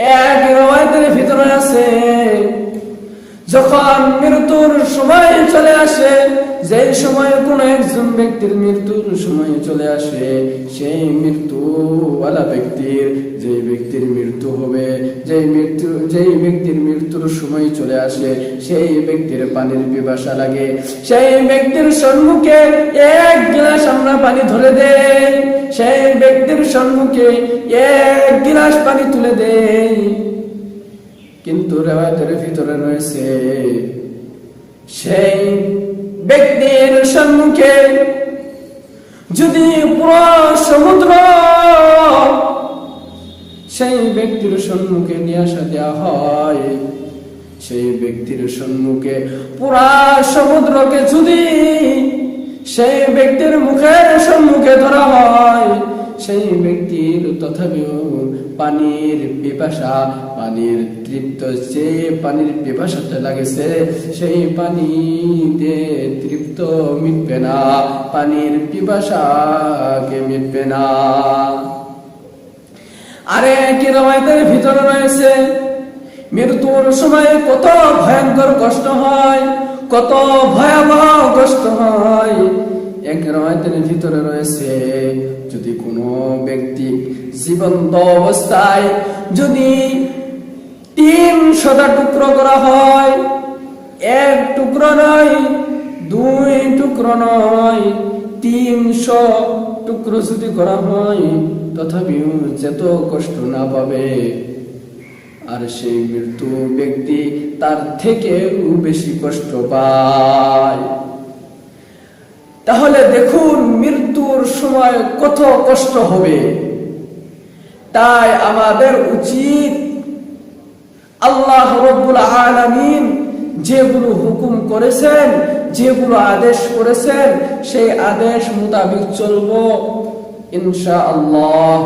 এক রওয়ায়তের ভিতরে আছে। যখন মৃত্যুর সময় চলে আসে যে সময় কোন একজন ব্যক্তির মৃত্যুর সময় চলে আসে, সেই মৃত্যুওয়ালা ব্যক্তির যে ব্যক্তির মৃত্যু হবে যে মৃত্যু, যেই ব্যক্তির মৃত্যুর সময় চলে আসে, সেই ব্যক্তির পানির পিপাসা লাগে। সেই ব্যক্তির সম্মুখে এক গ্লাস আমরা পানি ধরে দেই। সেই ব্যক্তির সম্মুখে এক গিলাস পানি তুলে দেই। কিন্তু রেওয়ায়তের ভিতরে রয়েছে, সেই ব্যক্তির সম্মুখে যদি পুরো সমুদ্র সেই ব্যক্তির সম্মুখে নিয়ে আসা দেওয়া হয়, সেই ব্যক্তির সম্মুখে পুরা সমুদ্রকে যদি সেই ব্যক্তির মুখের সম্মুখে ধরা সেই ব্যক্তির তথাপিও পানির পিপাসা, পানির তৃপ্ত যে পানির পিপাসাতে লাগেছে সেই পানিতে তৃপ্ত মিটবে না, পানির পিপাসাকে মিটবে না। আরে কি রবায়তের ভিতরে রয়েছে? মৃত্যুর সময় কত ভয়ঙ্কর কষ্ট হয়, কত ভয়াবহ কষ্ট হয়। এক রবায়তের ভিতরে রয়েছে যদি কোনো ব্যক্তি জীবন্ত অবস্থায় যদি তিন শতা টুকরো করা হয়, এক টুকরো নয়, দুই টুকরো নয়, তিনশো টুকরো যদি করা হয়, তথাপিও যেত কষ্ট না পাবে। আর সেই মৃত্যু ব্যক্তি তার থেকেও বেশি কষ্ট পায়। তাহলে দেখুন মৃত্যুর সময় কত কষ্ট হবে। তাই আমাদের উচিত আল্লাহ রব্বুল আলামিন যেগুলো হুকুম করেছেন, যেগুলো আদেশ করেছেন, সেই আদেশ মোতাবেক চলব ইনশা আল্লাহ